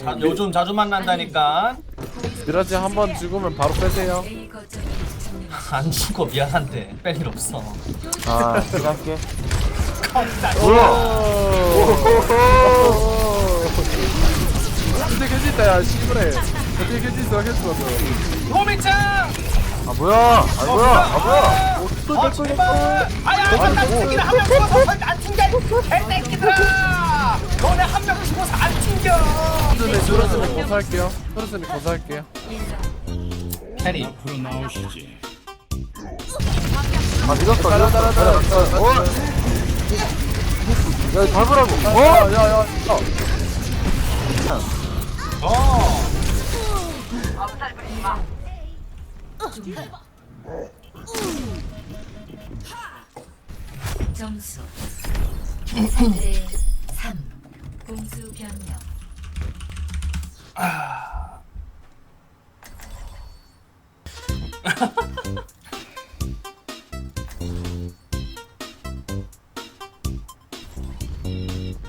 자, 요즘 자주 만난다니까 미라지 한 번 죽으면 바로 빼세요. 안 죽어 미안한데 뺄 일 없어 아, 들어갈게. 진짜 괜찮다, 야, 씨부래. 어떻게 괜찮어, 괜찮어. 도미짱 아, 뭐야? 아, 뭐야? 아, 뭐야? 어, 또어뺄 제발 아야 한명 튕기라 한명 죽어서 안 튕겨 개새끼들아 너네 한명 죽어서 안 튕겨 거네 줄었으면 고사할게요. 줄었으면 고사할게요. 캐리 앞으로 나오시지. 아, 믿었어, 따라, 따라, 따라. 어? 야, 밟으라고. 어? 야, 야, 야. 어 점수 3대 3 공수 변경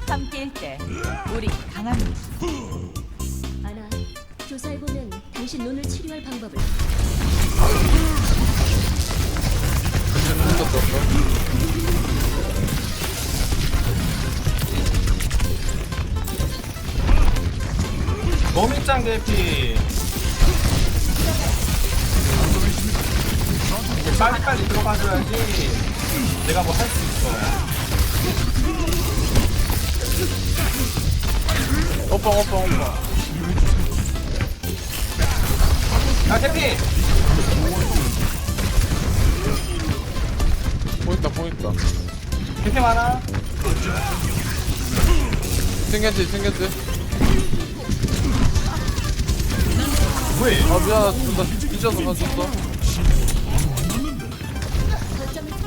함께일 때 우리 강합니다. 아나, 조사해보면 당신 눈을 치료할 방법을. 도미짱 대피. 빨리 빨리 들어가줘야지. 내가 뭐 할 수 있어. 오빠, 오빠, 오빠. 야 대피 보인다, 보인다. 대피 많아 생겼지, 생겼지. 왜? 아, 미안하다. 나 뒤져서 가졌어.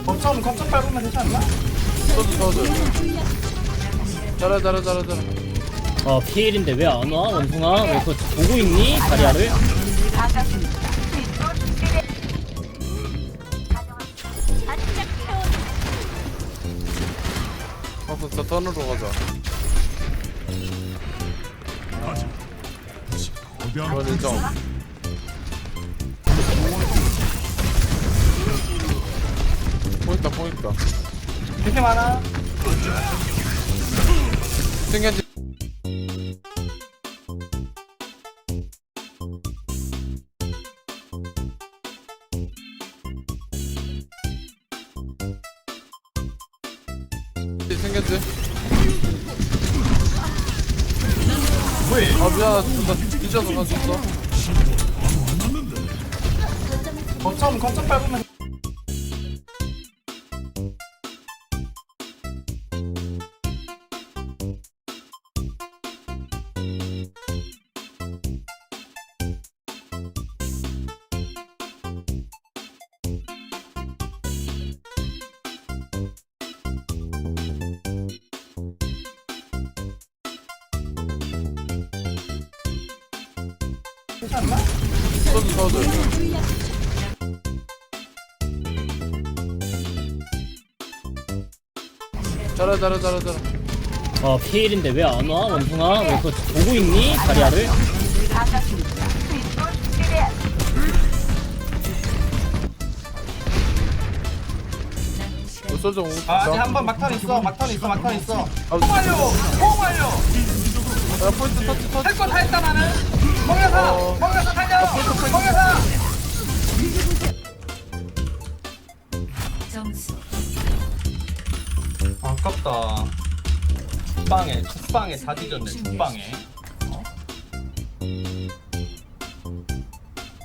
거점 거점 밟으면 되지 않나? 써줘, 써줘. 잘해, 잘해, 잘해, 잘해. 어 피일인데 왜 안 와? 원숭아 왜 그거 보고 있니? 다리아를? 가서 저 턴으로 가자. 이건 인정. 보인다, 보인다. 많아 생겼지. 생겼지? 왜? 아 미안하다 나 뒤져서 가졌어 거점 거점 밟으면 되지 않나? 써줘 써줘 잘해 잘해 잘해 잘해 어 피일인데 왜 안 와? 원숭아 왜 그거 보고 있니? 다리아를? 너 써줘 아, 아직 한번 막탄 있어 막탄 있어 막탄 있어 아, 호말려 호말려 야 포인트 터치 터치 할거다 했다 나는 먹여사 어. 먹여사 달려! 먹여사 점수. 아깝다. 죽방에 죽방에 다 뒤졌네 죽방에. 어?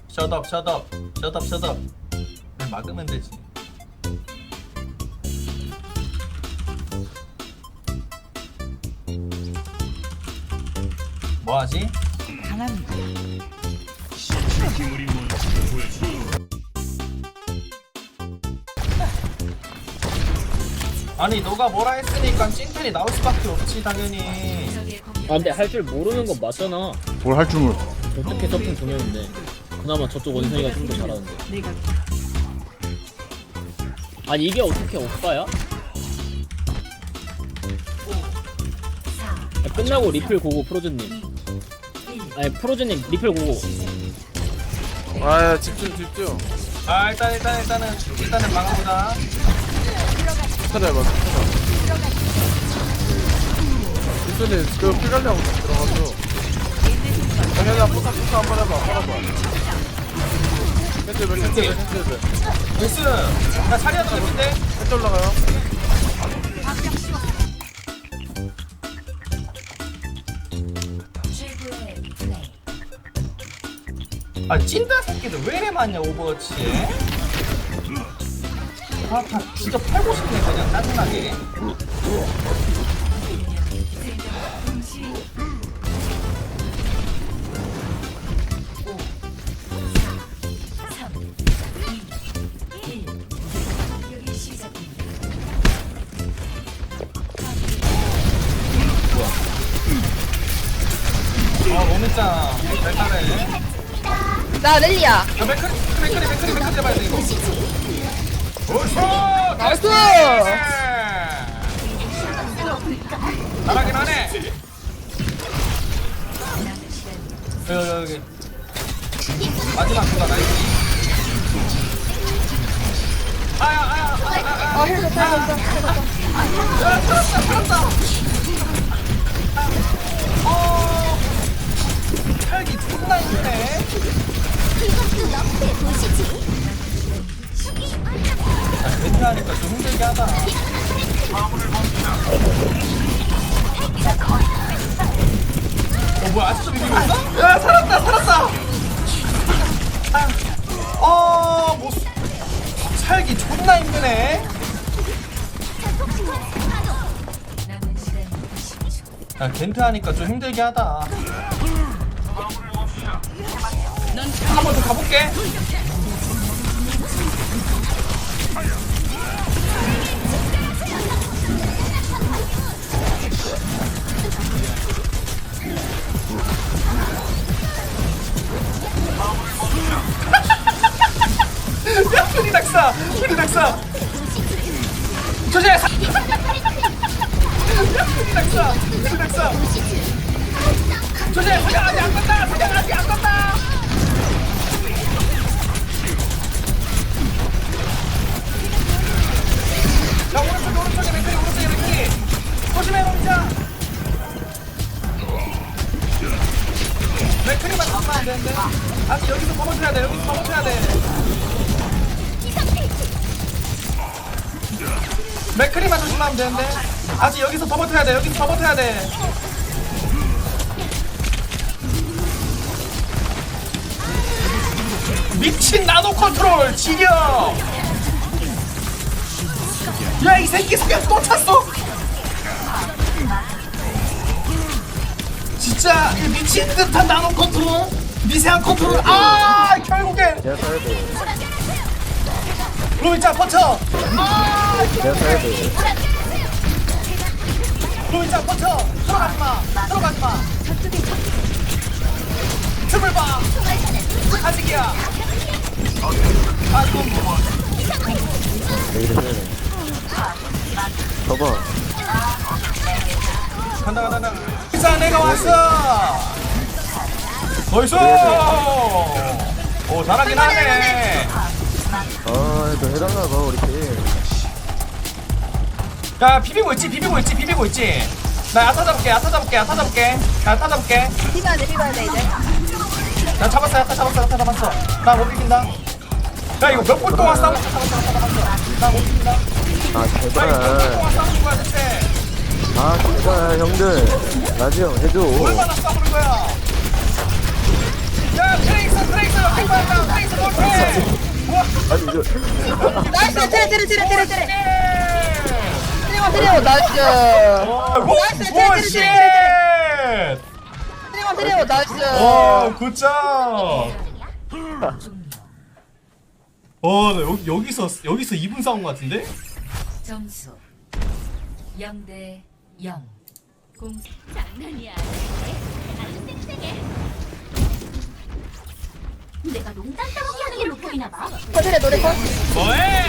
셧업 셧업 셧업 셧업 그냥 막으면 되지. 뭐하지? 보여줘. 아니 너가 뭐라 했으니까 찐텐이 나올 수밖에 없지 당연히. 아 근데 할 줄 모르는 건 맞잖아. 뭘 할 줄 몰라 어떻게 서핑 두 명인데. 그나마 저쪽 원숭이가 좀 더 잘하는데. 내가 아니 이게 어떻게 오빠야? 4 아, 끝나고 리플 고고 프로즈님 아니 프로즈님 리플 고고 아야 집중 집중. 아 일단 일단 일단은 일단은 막아보자 해봐 천천히 일순이 그 피관리하고 들어가죠 아 현아 포탑 포탑 한번 해봐 팔아봐. 캔슬 캔슬 캔슬 나이스 나 자리야 떨어진데? 캔슬 올라가요 아 찐따 새끼들 왜 이래 많냐 오버워치에? 아다 진짜 팔고 싶네 그냥 짜증나게. 아 너무했잖아 잘 타네 나 렐리야. 야 맥크리 맥크리 맥크리 맥크리 잡아야 돼 이거 오쇼 나이스! 잘하긴 하네 여기 여기 여기 마지막 그거 나이스 아야 아야 아야 아야 아, 헬멧, 헬멧, 야, 살았다, 살았다. 살기 존나 힘드네. 남은 시간 90초. 야, 겐트 하니까 좀 힘들게 하다. 한 번 더 가볼게. 낙사! 조심해! 사- 낙사! 낙사! 조심! 사장 아직 안 하면 되는데. 아직 여기서 더 버텨야 돼. 여기서 더 버텨야 돼. 미친 나노 컨트롤. 지려 야이 새끼 속에 또 찼어? 진짜 이 미친 듯한 나노 컨트롤? 미세한 컨트롤? 아 결국엔. 내가 써야 돼 로이자 버텨. 아 내가 써야 돼 로이자 버텨. 들어가지 마. 들어가지마. 틈을 봐. 아직이야. 아 이건 뭐왜 이래 봐봐. 간다 간다 간다. 인사 내가 왔어. 벌써. 오 잘하긴 하네. 아너 해달라 봐 우리 팀 야 비비고 있지 비비고 있지 비비고 있지. 나 야타 잡을게 야타 잡을게 야타 잡을게. 나 야타 잡을게. 비벼야 돼, 비벼야 돼, 이제. 나 잡았어 야타 잡았어 야타 잡았어. 나 못 비긴다. 야 이거 몇 분 동안 싸웠어 잡았어 야타 잡았어 나못 비긴다. 야아 이거 몇 분 제발 동안 싸우는 거야 대체? 아 제발 형들. 형 해줘. 얼마나 싸우는 거야? 야 트레이서 트레이서 백반장 트레이서 못해 아니 이거 나이스, 테레, 테레, 테레, 테레, 테레. 와 테레, 나이스. 나이스, 오쉣 테레, 테레, 테레, 나이스. 와 굿잡 어, 나 여기, 여기서 여기서 2분 싸운 것 같은데? 점수 0대 0. 공 장난이야. 아주 쌩쌩해. 내가 농담 따먹기 하는 걸로 보이나 봐. 어, 테레, 노래 컷. 뭐해?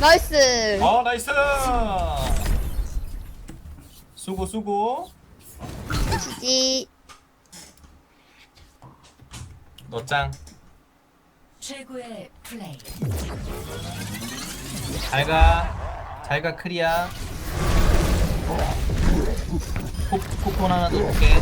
나이스. 어 나이스. 수고 수고. 지지. 너 짱. 최고의 플레이. 잘가. 잘가 크리야. 코, 코콘 하나 넣을게.